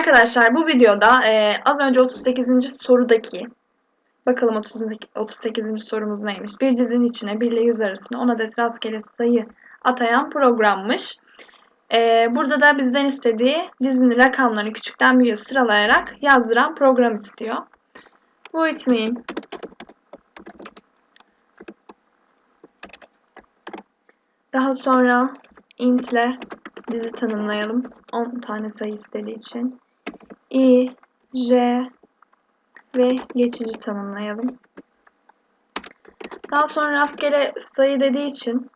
Arkadaşlar bu videoda e, az önce 38. sorudaki bakalım 38. 38. sorumuz neymiş? Bir dizinin içine 1 ile 100 arasında 10 adet rastgele sayı atayan programmış. E, burada da bizden istediği dizinin rakamlarını küçükten büyüğe sıralayarak yazdıran program istiyor. Bu it mean Daha sonra int ile dizi tanımlayalım. 10 tane sayı istediği için. İ, j ve geçici tanımlayalım. Daha sonra rastgele sayı dediği için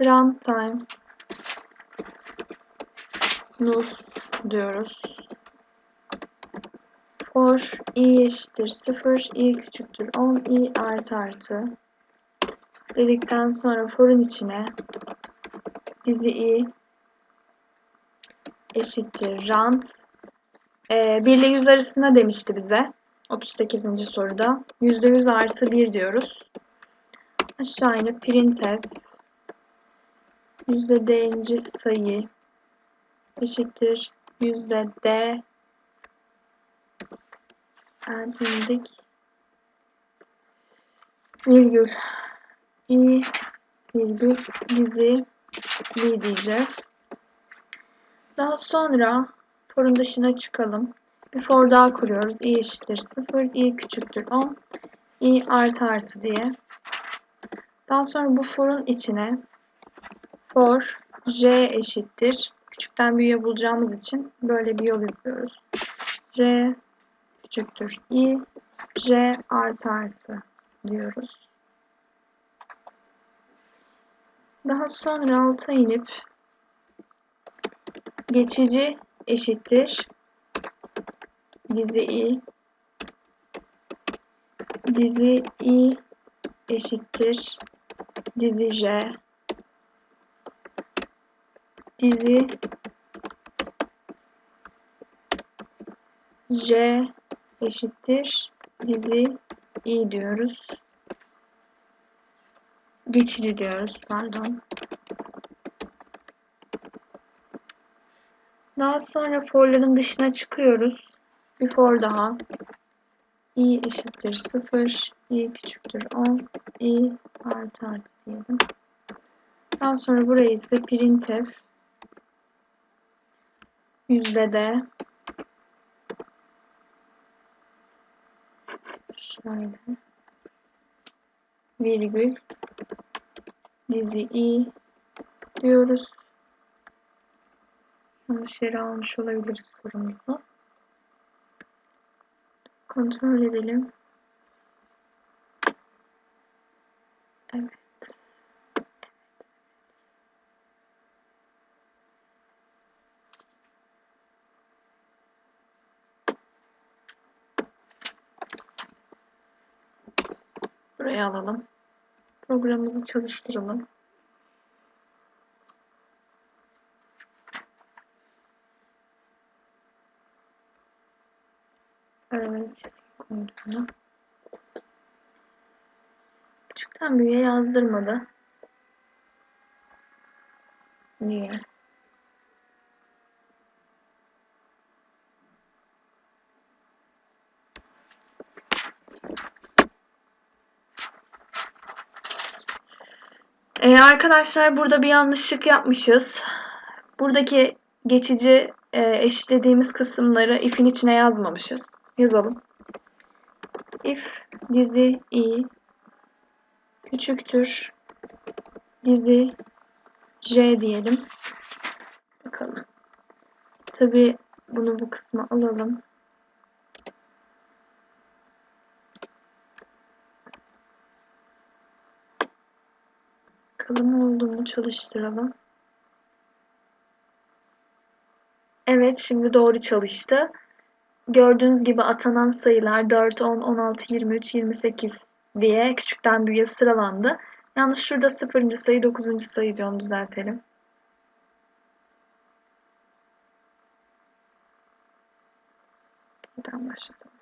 runtime null diyoruz. For i eşittir 0, i küçüktür 10, i artı artı dedikten sonra for'un içine dizi i eşittir. Rand e, 1 ile 100 arasında demişti bize. 38. soruda. %100 artı 1 diyoruz. Aşağı inip printf yüzde d'inci sayı. Eşittir. Yüzde d. İndik. Virgül. İ virgül. Dizi v diyeceğiz. Daha sonra forun dışına çıkalım. Bir for daha kuruyoruz. i eşittir 0, i küçüktür 10, i artı artı diye. Daha sonra bu forun içine for j eşittir. Küçükten büyüğe bulacağımız için böyle bir yol izliyoruz. j küçüktür i, j artı artı diyoruz. Daha sonra alta inip geçici eşittir. Dizi i. Dizi i eşittir. Dizi j. Dizi j eşittir. Dizi i diyoruz. Geçici diyoruz pardon. Daha sonra forların dışına çıkıyoruz. Bir for daha. i eşittir 0, i küçüktür 10, i artı artı diyelim. Daha sonra burayı ise printf yüzde de şöyle virgül dizi i diyoruz. Yanlış yere almış olabiliriz forumuzu. Kontrol edelim. Evet. Buraya alalım. Programımızı çalıştıralım. Evet, kontunu. Küçükten büyüğe yazdırmadı. Niye? Ee, arkadaşlar burada bir yanlışlık yapmışız. Buradaki geçici e, eşitlediğimiz kısımları if'in içine yazmamışız. Yazalım. If dizi i küçüktür dizi j diyelim. Bakalım. Tabi bunu bu kısma alalım. Bakalım olduğunu çalıştıralım. Evet şimdi doğru çalıştı. Gördüğünüz gibi atanan sayılar 4, 10, 16, 23, 28 diye küçükten büyüğe sıralandı. Yalnız şurada 0. sayı 9. sayı diyor onu düzeltelim. Buradan başlatalım.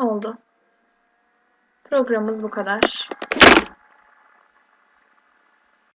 oldu. Programımız bu kadar.